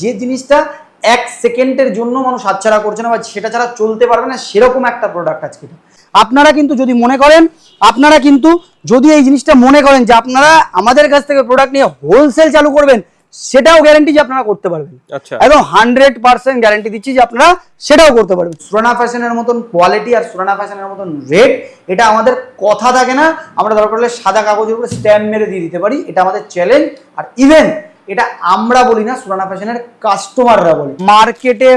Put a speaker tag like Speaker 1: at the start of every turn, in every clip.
Speaker 1: যে জিনিসটা এক সেকেন্ডের জন্য মানুষ হাতছাড়া করছে না বা সেটা ছাড়া চলতে পারবে না সেরকম একটা প্রোডাক্ট আজকে। এটা। আপনারা কিন্তু যদি মনে করেন আপনারা কিন্তু যদি এই জিনিসটা মনে করেন যে আপনারা আমাদের কাছ থেকে প্রোডাক্ট নিয়ে হোলসেল চালু করবেন সেটাও গ্যারান্টি যে আপনারা করতে পারবেন।
Speaker 2: আচ্ছা।
Speaker 1: একদম হান্ড্রেড পার্সেন্ট গ্যারান্টি দিচ্ছি যে আপনারা সেটাও করতে পারবেন। সুরানা ফ্যাশনের মতন কোয়ালিটি আর সুরানা ফ্যাশনের মতন রেট এটা আমাদের কথা থাকে না। আমরা দরকার হলে সাদা কাগজের উপরে স্ট্যাম্প মেরে দিয়ে দিতে পারি। এটা আমাদের চ্যালেঞ্জ আর ইভেন এটা আমরা বলি না, সুরানা ফ্যাশনের কাস্টমাররা বলে। মার্কেটে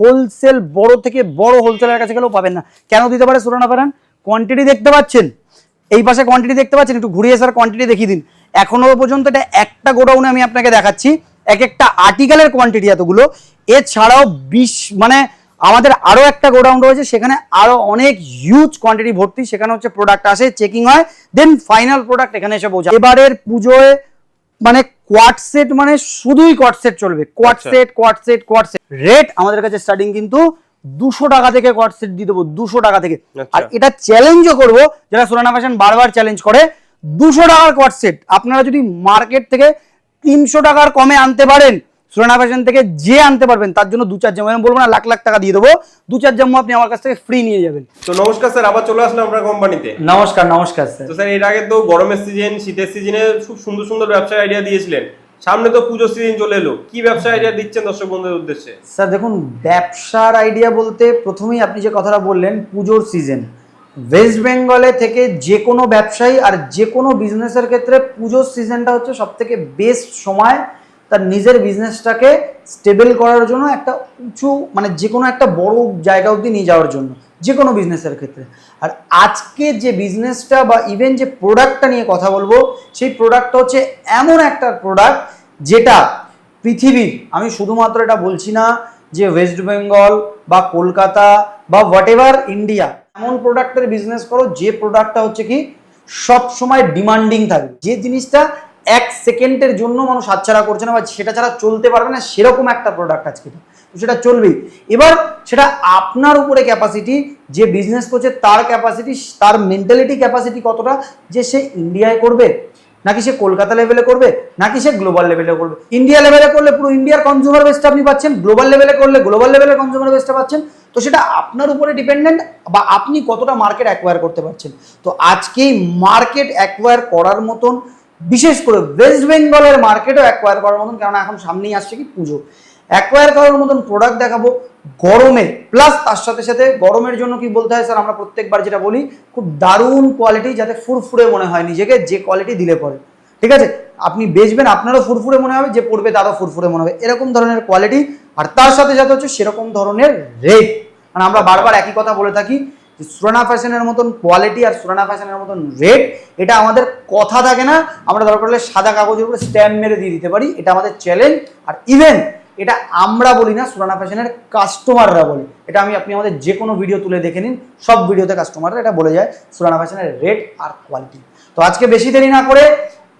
Speaker 1: হোলসেল বড় থেকে বড় হোলসেলের কাছে গেলেও পাবেন না। কেন দিতে পারে সুরানা ফ্যাশন? কোয়ান্টিটি দেখতে পাচ্ছেন। এই পাশে কোয়ান্টিটি দেখতে পাচ্ছেন, একটু ঘুরিয়ে স্যার কোয়ান্টিটি দেখিয়ে দিন। এখনও পর্যন্ত এটা একটা গোডাউনে আমি আপনাকে দেখাচ্ছি। এক একটা আর্টিকেলের কোয়ান্টিটি এতগুলো। এছাড়াও বিশ মানে আমাদের আরও একটা গোডাউন রয়েছে, সেখানে আরও অনেক হিউজ কোয়ান্টিটি ভর্তি। সেখানে হচ্ছে প্রোডাক্ট আসে চেকিং হয় দেন ফাইনাল প্রোডাক্ট এখানে এসে পৌঁছায়। এবারের পুজোয় মানে কোয়াট সেট মানে শুধুই কোয়াটসেট চলবে। Coord set
Speaker 2: coord set
Speaker 1: set coord set coord set rate আমাদের কাছে স্টার্টিং কিন্তু দুশো টাকা থেকে কোয়াটসেট দিয়ে দেবো দুশো টাকা থেকে।
Speaker 2: আচ্ছা।
Speaker 1: আর এটা চ্যালেঞ্জও করব যারা সোনানা ফ্যাশন বারবার চ্যালেঞ্জ করে দুশো টাকার কোয়াটসেট আপনারা যদি মার্কেট থেকে তিনশো টাকার কমে আনতে পারেন সুরানা ফ্যাশন থেকে যে আনতে পারবেন তার জন্য দু চার জামা আমি বলব না লাখ লাখ টাকা দিয়ে দেবো। দু চার জামা আপনি আমার কাছ থেকে ফ্রি নিয়ে যাবেন।
Speaker 2: তো নমস্কার স্যার আবার চলে আসলাম আপনার কোম্পানিতে।
Speaker 1: নমস্কার নমস্কার স্যার।
Speaker 2: তো স্যার এর আগে তো গরমের সিজন শীতের সিজনে খুব সুন্দর সুন্দর ব্যবসার আইডিয়া দিয়েছিলেন। সামনে তো পুজো সিজন চলে এলো। কি ব্যবসা আইডিয়া দিচ্ছেন দর্শক বন্ধুদের উদ্দেশ্যে?
Speaker 1: স্যার দেখুন ব্যবসার আইডিয়া বলতে প্রথমেই আপনি যে কথাটা বললেন পুজোর সিজন ওয়েস্ট বেঙ্গলে থেকে যে কোনো ব্যবসায়ী আর যে কোনো বিজনেসের ক্ষেত্রে পুজোর সিজনটা হচ্ছে সব থেকে বেস্ট সময় তার নিজের বিজনেসটাকে স্টেবল করার জন্য একটা উঁচু মানে যে কোনো একটা বড় জায়গা অবধি নিয়ে যাওয়ার জন্য যে কোনো বিজনেসের ক্ষেত্রে। আর আজকে যে বিজনেসটা বা ইভেন যে প্রোডাক্টটা নিয়ে কথা বলব, সেই প্রোডাক্টটা হচ্ছে এমন একটা প্রোডাক্ট যেটা পৃথিবীর, আমি শুধুমাত্র এটা বলছি না যে ওয়েস্ট বেঙ্গল বা কলকাতা বা হোয়াট এভার ইন্ডিয়া এমন প্রোডাক্টের বিজনেস করো, যে প্রোডাক্টটা হচ্ছে কি সব সময় ডিমান্ডিং থাকবে। যে জিনিসটা এক সেকেন্ডের জন্য মানুষ হাতছাড়া করছে না বা সেটা ছাড়া চলতে পারবে না, সেরকম একটা প্রোডাক্ট আজকে। সেটা চলবেই। এবার সেটা আপনার উপরে ক্যাপাসিটি যে বিজনেস করছে তার ক্যাপাসিটি তার মেন্টালিটি ক্যাপাসিটি কতটা, যে সে ইন্ডিয়ায় করবে, নাকি সে কলকাতা লেভেলে করবে, নাকি সে গ্লোবাল লেভেলে করবে। ইন্ডিয়া লেভেলে করলে পুরো ইন্ডিয়ার কনজিউমার বেসটা আপনি পাচ্ছেন গ্লোবাল লেভেলে করলে গ্লোবাল লেভেলের কনজিউমার বেসটা পাচ্ছেন। তো সেটা আপনার উপরে ডিপেন্ডেন্ট বা আপনি কতটা মার্কেট অ্যাকোয়ার করতে পারছেন। তো আজকেই মার্কেট অ্যাকোয়ার করার মতন বিশেষ করে ওয়েস্ট বেঙ্গলের মার্কেটও অ্যাকোয়ার করার মতন কারণ এখন সামনেই আসছে কি পুজো। অ্যাকোয়ার করার মতন প্রোডাক্ট দেখাবো গরমে প্লাস তার সাথে সাথে গরমের জন্য কি বলতে হয় স্যার আমরা প্রত্যেকবার যেটা বলি, খুব দারুণ কোয়ালিটি যাতে ফুরফুরে মনে হয় নিজেকে, যে কোয়ালিটি দিলে পরে। ঠিক আছে? আপনি বেচবেন, আপনারও ফুরফুরে মনে হবে, যে পড়বে তারও ফুরফুরে মনে হবে। এরকম ধরনের কোয়ালিটি আর তার সাথে সাথে হচ্ছে সেরকম ধরনের রেট মানে আমরা বারবার একই কথা বলে থাকি যে সুরানা ফ্যাশনের মতন কোয়ালিটি আর সুরানা ফ্যাশনের মতন রেট এটা আমাদের কথা থাকে না। আমরা দরকার হলে সাদা কাগজের উপরে স্ট্যাম্প মেরে দিয়ে দিতে পারি। এটা আমাদের চ্যালেঞ্জ আর ইভেন এটা আমরা বলি না, সুরানা ফ্যাশনের কাস্টমাররা বলে। এটা আমি, আপনি আমাদের যে কোনো ভিডিও তুলে দেখে নিন, সব ভিডিওতে কাস্টমাররা এটা বলে যায়, সুরানা ফ্যাশনের রেট আর কোয়ালিটি তো আজকে বেশি দেরি না করে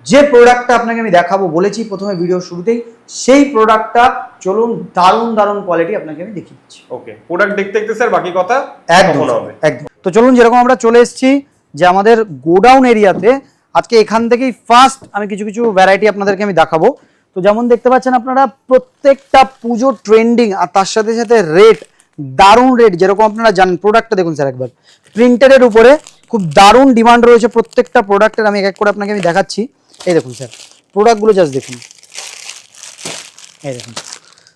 Speaker 1: যে প্রোডাক্টটা আপনাকে আমি দেখাবো বলেছি প্রথমে ভিডিও শুরুতেই সেই প্রোডাক্টটা চলুন দারুণ দারুণ কোয়ালিটি আপনাকে আমি দেখিয়ে দিচ্ছি।
Speaker 2: ওকে প্রোডাক্ট দেখতে দেখতে স্যার বাকি কথা
Speaker 1: একদম
Speaker 2: হবে।
Speaker 1: একদম। তো চলুন যেরকম আমরা চলে এসেছি যে আমাদের গোডাউন এরিয়াতে আজকে এখান থেকেই ফার্স্ট আমি কিছু কিছু ভ্যারাইটি আপনাদেরকে আমি দেখাবো। তো যেমন দেখতে পাচ্ছেন আপনারা প্রত্যেকটা পুজো ট্রেন্ডিং আর তার সাথে সাথে রেট দারুণ রেট যেরকম আপনারা জানেন প্রোডাক্টটা দেখুন স্যার একবার। প্রিন্টারের উপরে খুব দারুণ ডিমান্ড রয়েছে প্রত্যেকটা প্রোডাক্টের আমি এক এক করে আপনাকে আমি দেখাচ্ছি। এই দেখুন স্যার প্রোডাক্টগুলো জাস্ট দেখুন। এই দেখুন।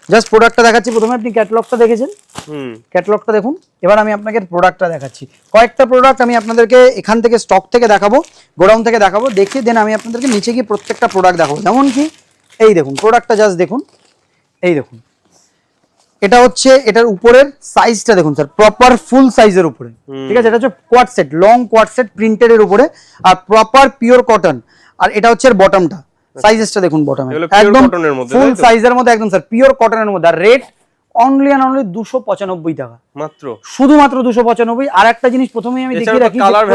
Speaker 1: জাস্ট প্রোডাক্টটা দেখাচ্ছি। প্রথমে আপনি ক্যাটালগটা দেখেছেন?
Speaker 2: হুম।
Speaker 1: ক্যাটালগটা দেখুন। এবার আমি আপনাকে প্রোডাক্টটা দেখাচ্ছি। কয়েকটা প্রোডাক্ট আমি আপনাদেরকে এখান থেকে স্টক থেকে দেখাবো গোডাউন থেকে দেখাবো। দেখিয়ে দেন আমি আপনাদেরকে নিচে গিয়ে প্রত্যেকটা প্রোডাক্ট দেখাবো। যেমন কি? এই দেখুন প্রোডাক্টটা জাস্ট দেখুন। এই দেখুন। এটা হচ্ছে এটার উপরের সাইজটা দেখুন স্যার প্রপার ফুল সাইজের উপরে। ঠিক আছে? এটা হচ্ছে coord set long coord set প্রিন্টেডের উপরে। আর প্রপার পিওর কটন আর এটা হচ্ছে এর বটমটা সাইজেসটা দেখুন বটমে একদম ফুল সাইজের মধ্যে একদম স্যার পিওর কটনের মধ্যে। আর রেট অনলি অ্যান্ড অনলি দুশো পঁচানব্বই টাকা।
Speaker 2: মাত্র?
Speaker 1: শুধুমাত্র দুশো পঁচানব্বই। আর একটা জিনিস প্রথমেই আমি দেখিয়ে রাখি। কালার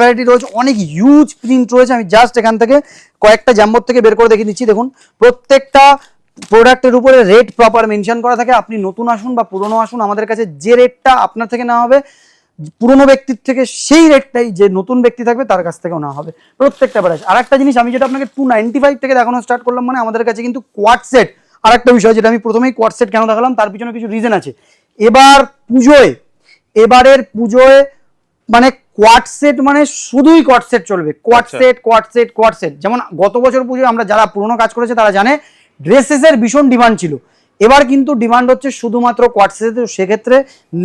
Speaker 1: ভ্যারাইটি রয়েছে। অনেক হিউজ প্রিন্ট রয়েছে। আমি জাস্ট এখান থেকে কয়েকটা জাম্বর থেকে বের করে দেখিয়ে দিচ্ছি। দেখুন প্রত্যেকটা প্রোডাক্টের উপরে রেট প্রপার মেনশন করা থাকে। আপনি নতুন আসুন বা পুরনো আসুন আমাদের কাছে যে রেটটা আপনার থেকে নেওয়া হবে পুরনো ব্যক্তির থেকে সেই রেটটাই যে নতুন ব্যক্তি থাকবে তার কাছ থেকেও নেওয়া হবে। প্রত্যেকটা প্রাইস আর একটা জিনিস আমি যেটা আপনাকে টু নাইনটি ফাইভ থেকে দেখানো স্টার্ট করলাম মানে আমাদের কাছে কিন্তু কোয়াড সেট আরেকটা বিষয় যেটা আমি প্রথমেই কোয়াড সেট কেন দেখালাম তার পিছনে কিছু রিজন আছে। এবার পুজোয় এবারের পুজোয় মানে কোয়াড সেট মানে শুধুই কোয়াড সেট চলবে।
Speaker 2: আচ্ছা।
Speaker 1: Set coord set coord set যেমন গত বছর পুজোয় আমরা যারা পুরনো কাজ করেছে তারা জানে ড্রেসেসের ভীষণ ডিমান্ড ছিল। এবার কিন্তু ডিমান্ড হচ্ছে শুধুমাত্র কোয়াড সেট সেক্ষেত্রে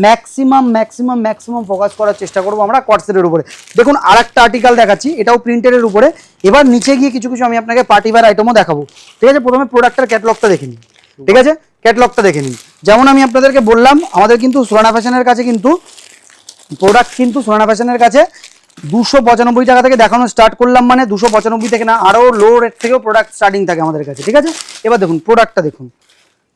Speaker 1: ম্যাক্সিমাম ম্যাক্সিমাম ম্যাক্সিমাম ফোকাস করার চেষ্টা করব আমরা কোয়াড উপরে। দেখুন আর একটা আর্টিকেল দেখাচ্ছি, এটাও প্রিন্টের উপরে। এবার নিচে গিয়ে কিছু কিছু আমি আপনাকে পার্টিবার আইটেমও দেখাবো। ঠিক আছে? প্রথমে প্রোডাক্টের ক্যাটলগটা দেখে নিন ঠিক আছে? ক্যাটলগটা দেখে নিন যেমন আমি আপনাদেরকে বললাম, আমাদের কিন্তু সুরানা ফ্যাশনের কাছে কিন্তু প্রোডাক্ট কিন্তু সোনানা ফ্যাশনের কাছে দুশো পঁচানব্বই টাকা থেকে দেখানো স্টার্ট করলাম মানে দুশো পঁচানব্বই থেকে না আরও লো রেট থেকেও প্রোডাক্ট স্টার্টিং থাকে আমাদের কাছে। ঠিক আছে? এবার দেখুন প্রোডাক্টটা দেখুন।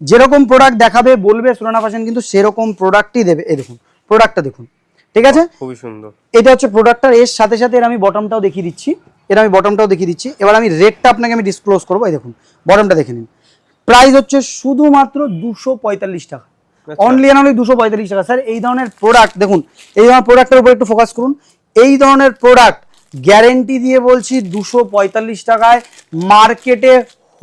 Speaker 1: যেরকম প্রোডাক্ট দেখাবে বলবে সোনানা ফ্যাশন কিন্তু সেরকম প্রোডাক্টই দেবে। এই দেখুন প্রোডাক্টটা দেখুন ঠিক আছে?
Speaker 2: খুবই সুন্দর।
Speaker 1: এটা হচ্ছে প্রোডাক্টটার এর সাথে সাথে এর আমি বটমটাও দেখিয়ে দিচ্ছি। এর আমি বটমটাও দেখিয়ে দিচ্ছি। এবার আমি রেটটা আপনাকে আমি ডিসক্লোজ করব এই দেখুন বটমটা দেখে নিন। প্রাইস হচ্ছে শুধুমাত্র দুশো পঁয়তাল্লিশ টাকা।
Speaker 2: আচ্ছা।
Speaker 1: অনলি অ্যান্ড অনলি দুশো পঁয়তাল্লিশ টাকা। স্যার এই ধরনের প্রোডাক্ট দেখুন এই ধরনের প্রোডাক্টের উপর একটু ফোকাস করুন। এই ধরনের প্রোডাক্ট গ্যারেন্টি দিয়ে বলছি দুশো পঁয়তাল্লিশ টাকায় মার্কেটে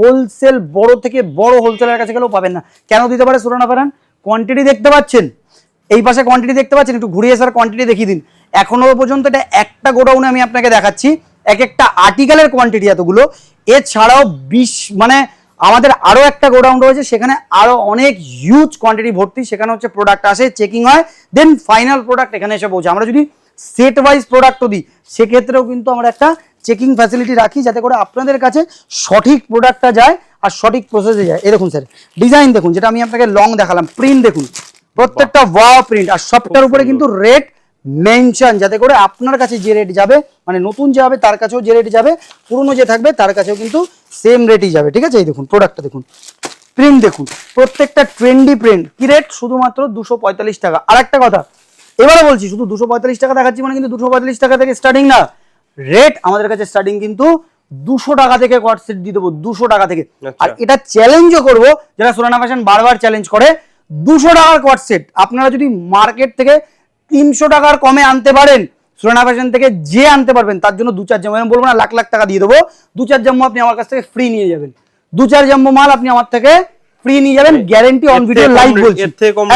Speaker 1: হোলসেল বড় থেকে বড় হোলসেলের কাছে গেলেও পাবেন না। কেন দিতে পারে সুরানা পারেন কোয়ান্টিটি দেখতে পাচ্ছেন। এই পাশে কোয়ান্টিটি দেখতে পাচ্ছেন, একটু ঘুরিয়ে স্যার কোয়ান্টিটি দেখিয়ে দিন। এখনও পর্যন্ত এটা একটা গোডাউনে আমি আপনাকে দেখাচ্ছি। এক একটা আর্টিকেলের কোয়ান্টিটি এতগুলো। এছাড়াও বিশ মানে আমাদের আরও একটা গোডাউন রয়েছে, সেখানে আরও অনেক হিউজ কোয়ান্টিটি ভর্তি। সেখানে হচ্ছে প্রোডাক্ট আসে চেকিং হয় দেন ফাইনাল প্রোডাক্ট এখানে এসে পৌঁছে। আমরা যদি সেট ওয়াইজ প্রোডাক্টও দিই, সেক্ষেত্রেও কিন্তু আমরা একটা চেকিং ফ্যাসিলিটি রাখি যাতে করে আপনাদের কাছে সঠিক প্রোডাক্টটা যায় আর সঠিক প্রসেসে যায়। দেখুন স্যার ডিজাইন দেখুন যেটা আমি আপনাকে লং দেখালাম প্রিন্ট দেখুন প্রত্যেকটা ওয়াও প্রিন্ট আর সবটার উপরে কিন্তু রেট মেনশন যাতে করে আপনার কাছে যে রেট যাবে মানে নতুন যে হবে তার কাছেও যে রেট যাবে পুরনো যে থাকবে তার কাছেও কিন্তু সেম রেটই যাবে ঠিক আছে? এই দেখুন প্রোডাক্টটা দেখুন প্রিন্ট দেখুন প্রত্যেকটা ট্রেন্ডি প্রিন্ট কি রেট শুধুমাত্র দুশো পঁয়তাল্লিশ টাকা। আর একটা কথা এবারে বলছি শুধু দুশো পঁয়তাল্লিশ টাকা দেখাচ্ছি মানে কিন্তু দুশো পঁয়তাল্লিশ টাকা থেকে স্টার্টিং না। রেট আমাদের কাছে স্টার্টিং কিন্তু দুশো টাকা থেকে কোয়াট সেট দিয়ে দেবো দুশো টাকা থেকে।
Speaker 2: আচ্ছা।
Speaker 1: আর এটা চ্যালেঞ্জও করব যারা সোনানা ফ্যাশন বারবার চ্যালেঞ্জ করে দুশো টাকার কোয়াট সেট আপনারা যদি মার্কেট থেকে তিনশো টাকার কমে আনতে পারেন সোনানা ফ্যাশন থেকে যে আনতে পারবেন তার জন্য দু চার জাম্বো আমি বলব না লাখ লাখ টাকা দিয়ে দেবো। দু চার জাম্বো আপনি আমার কাছ থেকে ফ্রি নিয়ে যাবেন। দু চার জাম্বো মাল আপনি আমার থেকে ফ্রি নিয়ে যাবেন গ্যারেন্টি অন ভিডিও লাইভ বলছি।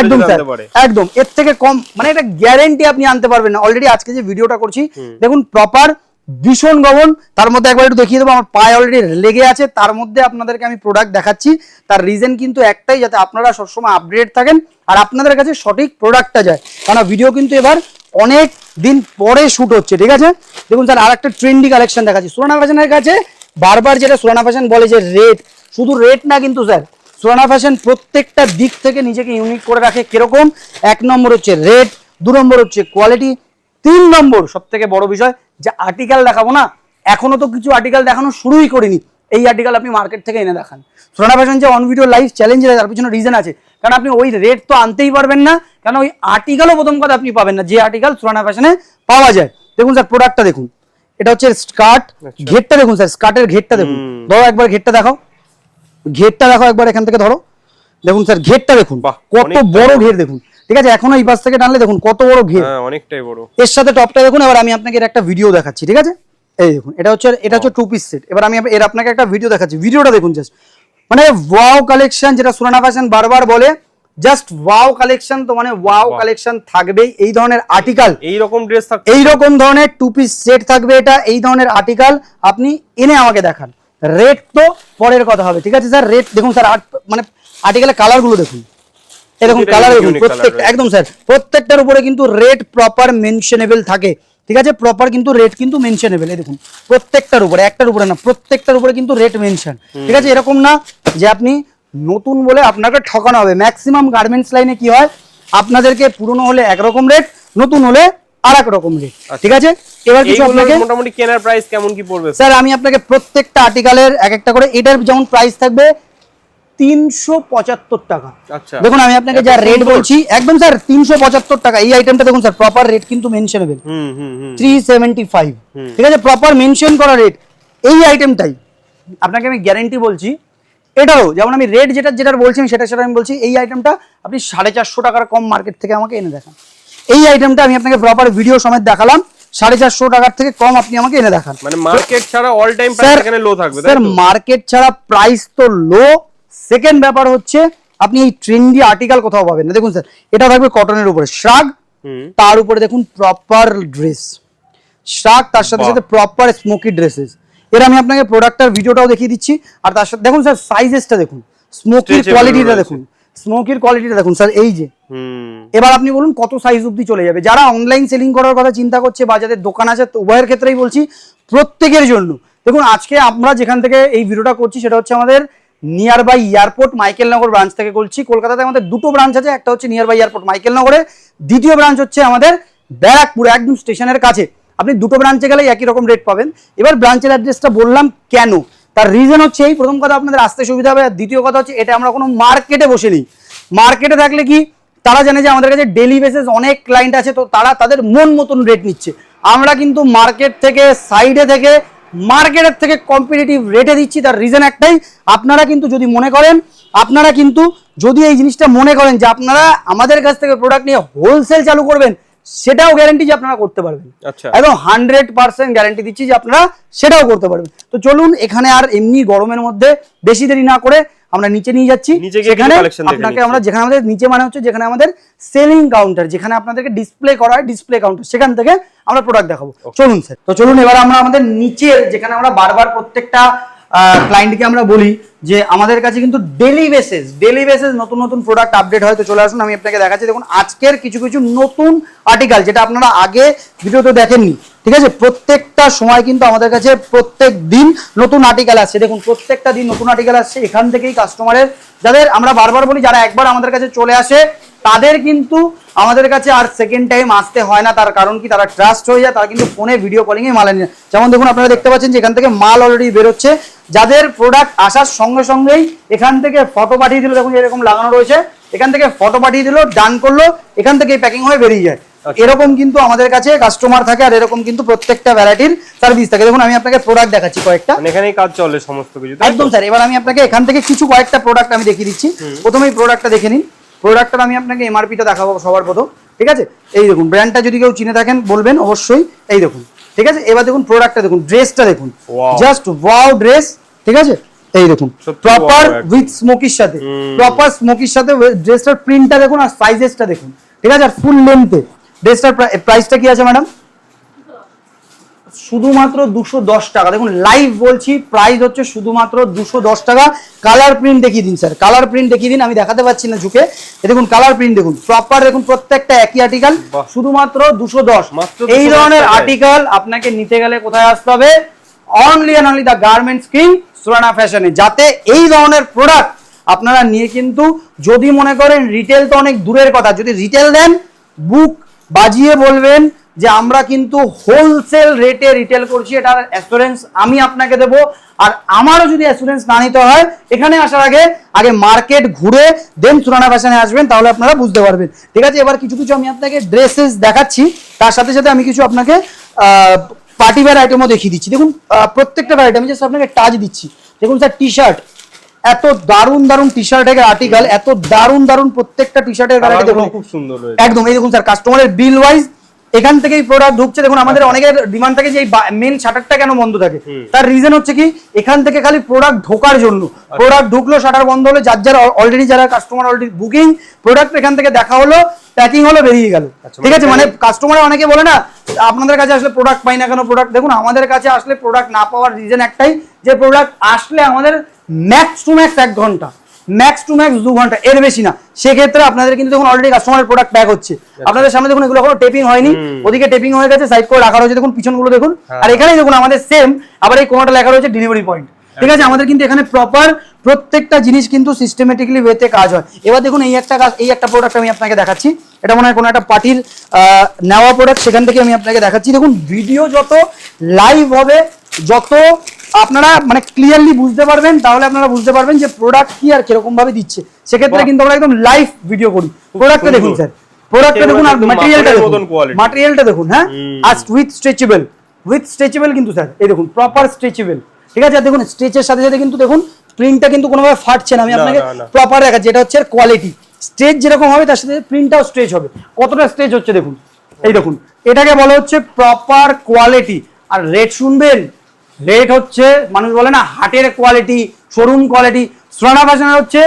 Speaker 1: একদম স্যার একদম। এর থেকে কম মানে এটা গ্যারেন্টি আপনি আনতে পারবেন না। অলরেডি আজকে যে ভিডিওটা করছি দেখুন প্রপার ভীষণ গমন তার মধ্যে একবার একটু দেখিয়ে দেবো আমার পায়ে অলরেডি লেগে আছে। তার মধ্যে আপনাদেরকে আমি প্রোডাক্ট দেখাচ্ছি। তার রিজন কিন্তু একটাই যাতে আপনারা সবসময় আপডেট থাকেন আর আপনাদের কাছে সঠিক প্রোডাক্টটা যায়। কারণ ভিডিও কিন্তু এবার অনেক দিন পরে শুট হচ্ছে ঠিক আছে? দেখুন স্যার আর একটা ট্রেন্ডি কালেকশন দেখাচ্ছি। সুরানা ফ্যাশনের কাছে বারবার যেটা সুরানা ফ্যাশন বলে যে রেট শুধু রেট না কিন্তু স্যার সোনানা ফ্যাশন প্রত্যেকটা দিক থেকে নিজেকে ইউনিক করে রাখে কীরকম? এক নম্বর হচ্ছে রেট দু নম্বর হচ্ছে কোয়ালিটি তিন নম্বর সব থেকে বড় বিষয় যে আর্টিকেল দেখাবো না এখনও তো কিছু আর্টিকেল দেখানো শুরুই করিনি। এই আর্টিকেল আপনি মার্কেট থেকে এনে দেখান। সোনা ফ্যাশন যে অন ভিডিও লাইভ চ্যালেঞ্জ তার পিছনে রিজন আছে। কারণ আপনি ওই রেট তো আনতেই পারবেন না কারণ ওই আর্টিকেলও প্রথম কথা আপনি পাবেন না যে আর্টিকেল সোনানা ফ্যাশনে পাওয়া যায়। দেখুন স্যার প্রোডাক্টটা দেখুন। এটা হচ্ছে স্কার্ট ঘেরটা দেখুন স্যার স্কার্টের ঘেরটা দেখুন। ধরো একবার ঘেরটা দেখাও। ঘেরটা দেখো একবার এখান থেকে ধরো। দেখুন স্যার ঘেরটা দেখুন। কত বড়। ঘের দেখুন। ঠিক আছে এখনও এই পাশ থেকে টানলে দেখুন কত বড় ঘের।
Speaker 2: হ্যাঁ অনেকটাই বড়।
Speaker 1: এর সাথে টপটা দেখুন এবার আমি আপনাকে এর একটা ভিডিও দেখাচ্ছি ঠিক আছে? এই দেখুন এটা হচ্ছে এটা হচ্ছে টু পিস সেট এবার আমি এর আপনাকে একটা ভিডিও দেখাচ্ছি। ভিডিওটা দেখুন জাস্ট মানে ওয়াও কালেকশন যেটা সুরানা ফ্যাশন বারবার বলে জাস্ট ওয়াও কালেকশন তো মানে ওয়াও কালেকশন থাকবেই। এই ধরনের আর্টিকেল
Speaker 2: এই রকম ড্রেস থাকছে
Speaker 1: এই রকম ধরনের টু পিস সেট থাকবে এটা। এই ধরনের আর্টিকেল আপনি এনে আমাকে দেখান। রেট তো পরের কথা হবে ঠিক আছে স্যার রেট দেখুন স্যার মানে আর্টিকেলের কালারগুলো দেখুন। এরকম কালার দেখুন
Speaker 2: unique
Speaker 1: প্রত্যেক একদম স্যার প্রত্যেকটার উপরে কিন্তু রেট প্রপার মেনশনেবল থাকে ঠিক আছে? প্রপার কিন্তু রেট কিন্তু মেনশনেবল এই দেখুন প্রত্যেকটার উপরে একটার উপরে না প্রত্যেকটার উপরে কিন্তু রেট মেনশন ঠিক আছে? এরকম না যে আপনি নতুন বলে আপনাকে ঠকানো হবে। ম্যাক্সিমাম গার্মেন্টস লাইনে কি হয়? আপনাদেরকে পুরনো হলে একরকম রেট নতুন হলে আর এক রকম রেট ঠিক আছে? এবার কিছু আপনাকে
Speaker 2: মোটামুটি কেনার প্রাইস কেমন কি পড়বে?
Speaker 1: স্যার আমি আপনাকে প্রত্যেকটা আর্টিকেলের এক একটা করে এটার যেমন প্রাইস থাকবে তিনশো পঁচাত্তর টাকা।
Speaker 2: আচ্ছা।
Speaker 1: দেখুন আমি আপনাকে যা রেট বলছি একদম স্যার তিনশো পঁচাত্তর টাকা। এই আইটেমটা দেখুন স্যার প্রপার রেট কিন্তু mentionable
Speaker 2: hmm hmm hmm.
Speaker 1: Three seventy five ঠিক আছে? প্রপার মেনশন করা রেট এই আইটেমটাই আপনাকে আমি গ্যারেন্টি বলছি এটাও যেমন আমি রেট যেটা যেটা বলছি সেটা সেটা আমি বলছি এই আইটেমটা আপনি সাড়ে চারশো টাকার কম মার্কেট থেকে আমাকে এনে দেখান। এই আইটেমটা আমি আপনাকে প্রপার ভিডিও সমেত দেখালাম। সাড়ে চারশো টাকার থেকে কম আপনি আমাকে এনে দেখান।
Speaker 2: মানে মার্কেট ছাড়া অল টাইম প্রাইস
Speaker 1: স্যার
Speaker 2: এখানে লো থাকবে
Speaker 1: স্যার? মার্কেট ছাড়া প্রাইস তো লো সেকেন্ড ব্যাপার হচ্ছে আপনি এই ট্রেন্ডি আর্টিকেল কোথাও পাবেন না। দেখুন স্যার এটা থাকবে কটনের উপরে। শ্রাগ তার উপরে দেখুন প্রপার ড্রেস শ্রাগ তার সাথে সাথে প্রপার স্মোকি ড্রেসেস এর আমি আপনাকে প্রোডাক্টটার ভিডিওটাও দেখিয়ে দিচ্ছি। আর তার সাথে দেখুন স্যার সাইজেসটা দেখুন। স্মোকির কোয়ালিটিটা দেখুন। স্মোকির কোয়ালিটিটা দেখুন স্যার এই যে। এবার আপনি বলুন কত সাইজ অবধি চলে যাবে। যারা অনলাইন সেলিং করার কথা চিন্তা করছে বা যাদের দোকান আছে উভয়ের ক্ষেত্রেই বলছি, প্রত্যেকের জন্য। দেখুন, আজকে আমরা যেখান থেকে এই ভিডিওটা করছি, সেটা হচ্ছে আমাদের nearby airport Michaelnagar branch থেকে করছি। কলকাতাতে আমাদের দুটো ব্রাঞ্চ আছে, একটা হচ্ছে নিয়ার বাই এয়ারপোর্ট মাইকেলনগরে। দ্বিতীয় ব্রাঞ্চ হচ্ছে আমাদের ব্যারাকপুর, একদম স্টেশনের কাছে। আপনি দুটো ব্রাঞ্চে গেলে একই রকম রেট পাবেন। এবার ব্রাঞ্চের অ্যাড্রেসটা বললাম কেন? তার রিজন হচ্ছে এই, প্রথম কথা আপনাদের আসতে সুবিধা হবে, আর দ্বিতীয় কথা হচ্ছে, এটা আমরা কোনো মার্কেটে বসে নিই। মার্কেটে থাকলে কি? তারা জানে যে আমাদের কাছে ডেলি বেসিস অনেক ক্লায়েন্ট আছে, তো তারা তাদের মন মতন রেট নিচ্ছে। আমরা কিন্তু মার্কেট থেকে সাইডে থেকে মার্কেটের থেকে কম্পিটিটিভ রেটে দিচ্ছি, তার রিজন একটাই, আপনারা কিন্তু যদি মনে করেন, আপনারা কিন্তু যদি এই জিনিসটা মনে করেন যে আপনারা আমাদের কাছ থেকে প্রোডাক্ট নিয়ে হোলসেল চালু করবেন সেটাও গ্যারান্টি যে আপনারা করতে পারবেন। একদম হান্ড্রেড পার্সেন্ট গ্যারান্টি দিচ্ছি যে আপনারা সেটাও করতে পারবেন। তো চলুন এখানে আর এমনি গরমের মধ্যে বেশি দেরি না করে আমরা নিচে নিয়ে যাচ্ছি। সেখানে আপনাকে আমরা যেখানে আমাদের নিচে মানে হচ্ছে যেখানে আমাদের সেলিং কাউন্টার যেখানে আপনাদেরকে ডিসপ্লে করা হয় ডিসপ্লে কাউন্টার সেখান থেকে আমরা প্রোডাক্ট দেখাবো। চলুন স্যার তো চলুন এবার আমরা আমাদের নিচের যেখানে আমরা বারবার প্রত্যেকটা ক্লায়েন্টকে আমরা বলি যে আমাদের কাছে কিন্তু ডেলি বেসিস ডেলি বেসিস নতুন নতুন প্রোডাক্ট আপডেট হয়তো চলে আসুন, আমি আপনাকে দেখাচ্ছি। দেখুন, আজকের কিছু কিছু নতুন আর্টিকেল যেটা আপনারা আগে ভিডিওতে দেখেননি, ঠিক আছে? প্রত্যেকটা সময় কিন্তু আমাদের কাছে প্রত্যেক দিন নতুন আর্টিকেল আসছে। দেখুন, প্রত্যেকটা দিন নতুন আর্টিকেল আসছে এখান থেকেই কাস্টমারের যাদের আমরা বারবার বলি, যারা একবার আমাদের কাছে চলে আসে, তাদের কিন্তু আমাদের কাছে আর সেকেন্ড টাইম আসতে হয় না। তার কারণ কি? তারা ট্রাস্ট হয়ে যায়, তারা কিন্তু ফোনে ভিডিও কলিংয়ে মাল আনে। যেমন দেখুন, আপনারা দেখতে পাচ্ছেন যে এখান থেকে মাল অলরেডি বেরোচ্ছে। যাদের প্রোডাক্ট আসার সঙ্গে সঙ্গেই এখান থেকে ফটো পাঠিয়ে দিল দেখুন এরকম লাগানো রয়েছে। এখান থেকে ফটো পাঠিয়ে দিল ডান করল এখান থেকে প্যাকিং হয়ে বেরিয়ে যায়।
Speaker 2: আচ্ছা।
Speaker 1: এরকম কিন্তু আমাদের কাছে কাস্টমার থাকে আর এরকম কিন্তু প্রত্যেকটা ভ্যারাইটির সার্ভিস থাকে। দেখুন আমি আপনাকে প্রোডাক্ট দেখাচ্ছি কয়েকটা।
Speaker 2: মানে এখানেই কাজ চলে সমস্ত কিছু
Speaker 1: একদম স্যার এবার আমি আপনাকে এখান থেকে কিছু কয়েকটা প্রোডাক্ট আমি দেখিয়ে দিচ্ছি। প্রথমেই প্রোডাক্টটা দেখে নিন। প্রোডাক্টটা আমি আপনাকে এমআরপিটা দেখাবো সবার প্রথম ঠিক আছে? এই দেখুন ব্র্যান্ডটা যদি কেউ চিনে থাকেন বলবেন অবশ্যই। এই দেখুন। ঠিক আছে? এবার দেখুন প্রোডাক্টটা দেখুন ড্রেসটা দেখুন। জাস্ট ওয়াও ড্রেস ঠিক আছে? এই দেখুন প্রপার। উইথ স্মোকির সাথে প্রপার স্মোকির সাথে ড্রেসটার প্রিন্টটা দেখুন আর সাইজেসটা দেখুন ঠিক আছে? আর ফুল লেন্থে ড্রেসটার প্রাইসটা কি আছে ম্যাডাম শুধুমাত্র দুশো দশ টাকা। দেখুন লাইভ বলছি প্রাইস হচ্ছে শুধুমাত্র দুশো দশ টাকা। কালার প্রিন্ট দেখিয়ে দিন স্যার কালার প্রিন্ট দেখিয়ে দিন আমি দেখাতে পাচ্ছি না ঝুঁকে। দেখুন কালার প্রিন্ট দেখুন প্রপার দেখুন প্রত্যেকটা একই আর্টিকেল শুধুমাত্র দুশো দশ। এই ধরনের। আর্টিকেল আপনাকে নিতে গেলে কোথায় আসতে হবে? Only and only the garments king Surana ফ্যাশনে যাতে এই ধরনের প্রোডাক্ট আপনারা নিয়ে কিন্তু যদি মনে করেন রিটেল তো অনেক দূরের কথা যদি রিটেল দেন বুক বাজিয়ে বলবেন যে আমরা কিন্তু হোলসেল রেটে রিটেল করছি এটার অ্যাসুরেন্স আমি আপনাকে দেবো। আর আমারও যদি অ্যাসুরেন্স না নিতে হয় এখানে আসার আগে আগে মার্কেট ঘুরে দেন সুরানা ফ্যাশনে আসবেন তাহলে আপনারা বুঝতে পারবেন। ঠিক আছে এবার কিছু কিছু আমি আপনাকে ড্রেসেস দেখাচ্ছি। তার সাথে সাথে আমি কিছু আপনাকে পার্টি ওয়্যার আইটেমও দেখিয়ে দিচ্ছি। দেখুন প্রত্যেকটা আইটেম জাস্ট আপনাকে টাচ দিচ্ছি। দেখুন স্যার টি শার্ট এত দারুণ দারুণ টি শার্টের আর্টিকেল এত দারুণ দারুণ প্রত্যেকটা টি শার্টের ভ্যারাইটি দেখুন।
Speaker 2: খুব সুন্দর
Speaker 1: একদম এই দেখুন স্যার কাস্টমারের বিল ওয়াইজ এখান থেকেই প্রোডাক্ট ঢুকছে। দেখুন আমাদের অনেকের ডিমান্ড থাকে যে এই মেন শাটারটা কেন বন্ধ থাকে? তার রিজন হচ্ছে কি? এখান থেকে খালি প্রোডাক্ট ঢোকার জন্য। প্রোডাক্ট ঢুকলো শাটার বন্ধ হলো যার যার অলরেডি যারা কাস্টমার অলরেডি বুকিং প্রোডাক্ট এখান থেকে দেখা হলো প্যাকিং হলো বেরিয়ে গেল।
Speaker 2: আচ্ছা,
Speaker 1: ঠিক আছে?
Speaker 2: মানে
Speaker 1: মানে কাস্টমার অনেকে বলে না আপনাদের কাছে আসলে প্রোডাক্ট পাই না কেন? প্রোডাক্ট দেখুন আমাদের কাছে আসলে প্রোডাক্ট না পাওয়ার রিজন একটাই যে প্রোডাক্ট আসলে আমাদের ম্যাক্স টু ম্যাক্স এক ঘণ্টা। ম্যাক্স টু ম্যাক্স দু ঘণ্টা এর বেশি না। সেক্ষেত্রে আপনাদের কিন্তু দেখুন অলরেডি কাস্টমারের প্রোডাক্ট প্যাক হচ্ছে। আপনাদের সামনে দেখুন এগুলো এখনও টেপিং হয়নি। ওদিকে টেপিং হয়ে গেছে সাইড করে রাখা রয়েছে দেখুন পিছনগুলো দেখুন।
Speaker 2: হ্যাঁ।
Speaker 1: আর এখানেই দেখুন আমাদের সেম আবার এই কোনাটা লেখা রয়েছে ডেলিভারি পয়েন্ট ঠিক আছে? আমাদের কিন্তু এখানে প্রপার প্রত্যেকটা জিনিস কিন্তু সিস্টেমেটিকলি ওয়েতে কাজ হয়। এবার দেখুন এই একটা কাজ এই একটা প্রোডাক্ট আমি আপনাকে দেখাচ্ছি। এটা মনে হয় কোনো একটা পার্টির নেওয়া প্রোডাক্ট সেখান থেকে আমি আপনাকে দেখাচ্ছি। দেখুন ভিডিও যত লাইভ হবে যত আপনারা মানে ক্লিয়ারলি বুঝতে পারবেন তাহলে আপনারা বুঝতে পারবেন যে প্রোডাক্ট কি আর কীরকম ভাবে দিচ্ছে। সেক্ষেত্রে কিন্তু আমরা একদম লাইভ ভিডিও করি। প্রোডাক্টটা দেখুন স্যার প্রোডাক্টটা দেখুন আর ম্যাটেরিয়ালটা দেখুন। ম্যাটেরিয়ালটা দেখুন হ্যাঁ? আর উইথ স্ট্রেচেবল উইথ স্ট্রেচেবল কিন্তু স্যার এই দেখুন প্রপার স্ট্রেচেবল ঠিক আছে? দেখুন স্ট্রেচের সাথে সাথে কিন্তু দেখুন প্রিন্টটা কিন্তু কোনোভাবে ফাটছে না। আমি আপনাকে। প্রপার দেখাচ্ছি এটা হচ্ছে কোয়ালিটি স্ট্রেচ যেরকম হবে তার সাথে প্রিন্টটাও স্ট্রেচ হবে। কতটা স্ট্রেচ হচ্ছে দেখুন? এই দেখুন এটাকে বলা হচ্ছে প্রপার কোয়ালিটি আর রেট শুনবেন রেট হচ্ছে মানুষ বলে না হাটের কোয়ালিটি শোরুম কোয়ালিটি সোনানা ফ্যাশনের হচ্ছে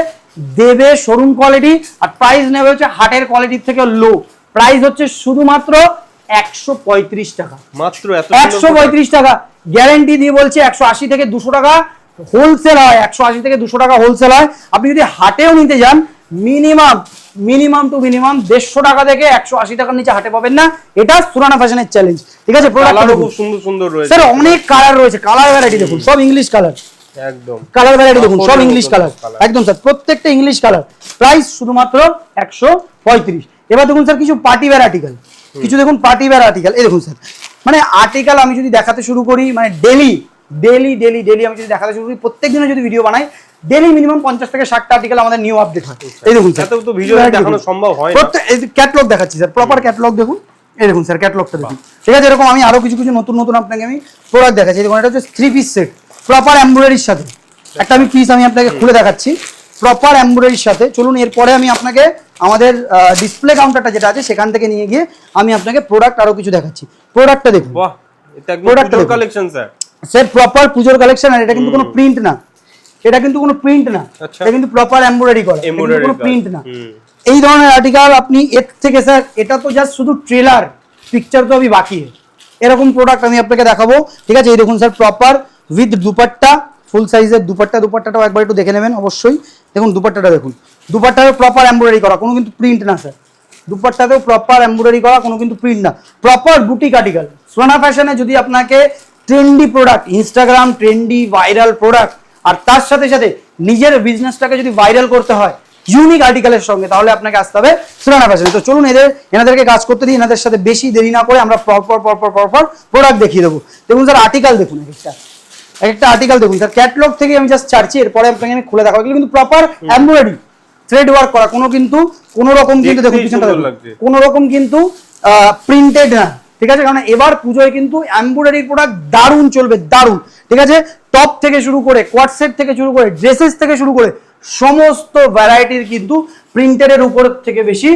Speaker 1: দেবে শোরুম কোয়ালিটি আর প্রাইস নেবে হচ্ছে হাটের কোয়ালিটির থেকে লো প্রাইস হচ্ছে শুধুমাত্র একশো পঁয়ত্রিশ টাকা।
Speaker 2: মাত্র
Speaker 1: একশো পঁয়ত্রিশ টাকা। গ্যারেন্টি দিয়ে বলছে একশো আশি থেকে দুশো টাকা হোলসেল হয় একশো আশি থেকে দুশো টাকা হোলসেল হয়। আপনি যদি হাটেও নিতে যান মিনিমাম মিনিমাম টু মিনিমাম দেড়শো টাকা থেকে একশো আশি টাকার নিচে হাটে পাবেন না। এটা সুরানা ফ্যাশনের চ্যালেঞ্জ ঠিক আছে product টা
Speaker 2: কালারও
Speaker 1: দেখুন।
Speaker 2: খুব সুন্দর সুন্দর রয়েছে।
Speaker 1: স্যার অনেক কালার রয়েছে। কালার ভ্যারাইটি দেখুন সব ইংলিশ কালার
Speaker 2: একদম।
Speaker 1: কালার ভ্যারাইটি দেখুন সব ইংলিশ কালার একদম স্যার প্রত্যেকটা ইংলিশ কালার প্রাইস শুধুমাত্র একশো পঁয়ত্রিশ। এবার দেখুন স্যার কিছু পার্টি ওয়্যার আর্টিকেল কিছু দেখুন পার্টি ওয়্যার আর্টিকেল এই দেখুন স্যার মানে আর্টিকেল আমি যদি দেখাতে শুরু করি মানে ডেলি ডেলি ডেলি ডেলি আমি যদি দেখাতে শুরু করি প্রত্যেক দিনে যদি ভিডিও বানাই ডেলি মিনিমাম পঞ্চাশ থেকে ষাটটা আর্টিকেল আমাদের নিউ আপডেট হয়। এই দেখুন স্যার
Speaker 2: তো ভিডিও দেখানো। সম্ভব হয় না।
Speaker 1: প্রত্যেক ক্যাটলগ দেখাচ্ছি স্যার প্রপার ক্যাটলগ দেখুন। এই দেখুন স্যার ক্যাটলগটা দেখুন। ঠিক আছে এরকম আমি আরও কিছু কিছু নতুন নতুন আপনাকে আমি প্রোডাক্ট দেখাচ্ছি। এই দেখুন এটা হচ্ছে থ্রি পিস সেট প্রপার এমব্রয়ডারির সাথে। একটা আমি পিস আমি আপনাকে খুলে দেখাচ্ছি। প্রপার এমব্রয়ডারির সাথে। চলুন এরপরে আমি আপনাকে আমাদের ডিসপ্লে কাউন্টারটা যেটা আছে সেখান থেকে নিয়ে গিয়ে আমি আপনাকে প্রোডাক্ট আরও কিছু দেখাচ্ছি। প্রোডাক্টটা দেখুন।
Speaker 2: বাহ এটা একদম
Speaker 1: Product টা দেখুন।
Speaker 2: কালেকশন স্যার
Speaker 1: স্যার প্রপার পুজোর কালেকশন আর এটা কিন্তু কোনো প্রিন্ট না। এটা কিন্তু কোনো প্রিন্ট না।
Speaker 2: আচ্ছা।
Speaker 1: এটা কিন্তু প্রপার এমব্রয়ডারি করা। কোনো প্রিন্ট না। এই ধরনের আর্টিকেল আপনি এর থেকে স্যার এটা তো জাস্ট শুধু ট্রেলার পিকচার তো আমি বাকি। এরকম প্রোডাক্ট আমি আপনাকে দেখাবো। ঠিক আছে? এই দেখুন sir proper with dupatta full সাইজের দুপাট্টা। দুপাট্টাটাও একবার একটু দেখে নেবেন অবশ্যই। দেখুন দুপাট্টাটা দেখুন। দুপাট্টাও প্রপার এমব্রয়ডারি করা কোনো কিন্তু প্রিন্ট না স্যার দুপাট্টাতেও প্রপার এমব্রয়ডারি করা কোনো কিন্তু প্রিন্ট না। প্রপার বুটিক আর্টিকেল সোনা ফ্যাশনে যদি আপনাকে trendy product Instagram trendy viral product আর তার সাথে সাথে নিজের বিজনেসটাকে যদি ভাইরাল করতে হয় ইউনিক আর্টিকেলের সঙ্গে তাহলে আপনাকে আসতে হবে সুরানা ফ্যাশনে তো চলুন এদের এনাদেরকে কাজ করতে দিই এনাদের সাথে বেশি দেরি না করে আমরা পরপর পরপর পরপর প্রোডাক্ট দেখিয়ে দেবো। দেখুন স্যার আর্টিকেল দেখুন একটা। একটা আর্টিকেল দেখুন। স্যার ক্যাটলগ থেকে আমি জাস্ট ছাড়ছি এরপরে আপনাকে আমি খুলে দেখাবো। কিন্তু প্রপার এমব্রয়ডারি থ্রেড ওয়ার্ক করা। কোনো কিন্তু কোনো রকম কিন্তু দেখুন পিছনটা কোনো রকম কিন্তু প্রিন্টেড না। ঠিক আছে? কারণ এবার পুজোয় কিন্তু এমব্রয়ডারি প্রোডাক্ট দারুণ চলবে দারুণ। ঠিক আছে? টপ থেকে শুরু করে কোয়াট সেট থেকে শুরু করে ড্রেসেস থেকে শুরু করে সমস্ত ভ্যারাইটির কিন্তু প্রিন্টেডের উপর থেকে বেশি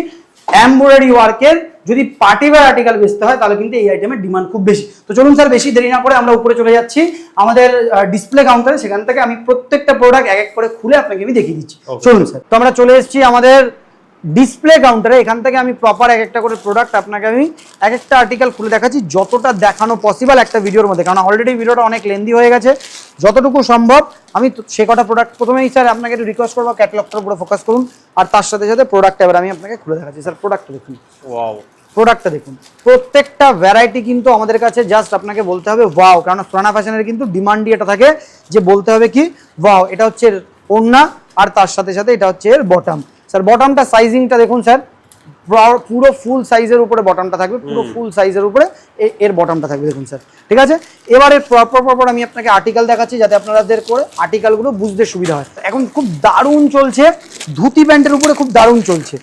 Speaker 1: এমব্রয়ডারি ওয়ার্কের যদি পার্টি ওয়্যার আর্টিকেল বেচতে হয় তাহলে কিন্তু এই আইটেমের ডিমান্ড খুব বেশি। তো চলুন স্যার বেশি দেরি না করে আমরা উপরে চলে যাচ্ছি। আমাদের ডিসপ্লে কাউন্টারে সেখান থেকে আমি প্রত্যেকটা প্রোডাক্ট এক এক করে খুলে আপনাকে আমি দেখিয়ে দিচ্ছি। চলুন স্যার। তো আমরা চলে এসেছি আমাদের ডিসপ্লে কাউন্টারে এখান থেকে আমি প্রপার এক একটা করে প্রোডাক্ট আপনাকে আমি এক একটা আর্টিকেল খুলে দেখাচ্ছি যতটা দেখানো পসিবল একটা ভিডিওর মধ্যে। কারণ অলরেডি ভিডিওটা অনেক লেন্দি হয়ে গেছে। যতটুকু সম্ভব আমি সে কটা প্রোডাক্ট প্রথমেই স্যার আপনাকে একটু রিকোয়েস্ট করব ক্যাটালগটার উপরে ফোকাস করুন। আর তার সাথে সাথে প্রোডাক্ট এবার আমি আপনাকে খুলে দেখাচ্ছি। স্যার প্রোডাক্টটা দেখুন।
Speaker 2: ওয়াও
Speaker 1: প্রোডাক্টটা দেখুন। প্রত্যেকটা ভ্যারাইটি কিন্তু আমাদের কাছে জাস্ট আপনাকে বলতে হবে ওয়াও কারণ সোনা ফ্যাশনের কিন্তু ডিমান্ডই এটা থাকে যে বলতে হবে কি ওয়াও এটা হচ্ছে এর ওড়না আর তার সাথে সাথে এটা হচ্ছে এর বটম স্যার বটমটা সাইজিংটা দেখুন স্যার পুরো ফুল সাইজের উপরে বটমটা থাকবে পুরো ফুল সাইজের উপরে এর বটমটা থাকবে দেখুন স্যার ঠিক আছে? এবারে পরপর পরপর আমি আপনাকে আর্টিকেল দেখাচ্ছি যাতে আপনাদের করে আর্টিকেলগুলো বুঝতে সুবিধা হয়। এখন খুব দারুণ চলছে ধুতি প্যান্টের উপরে খুব দারুণ চলছে।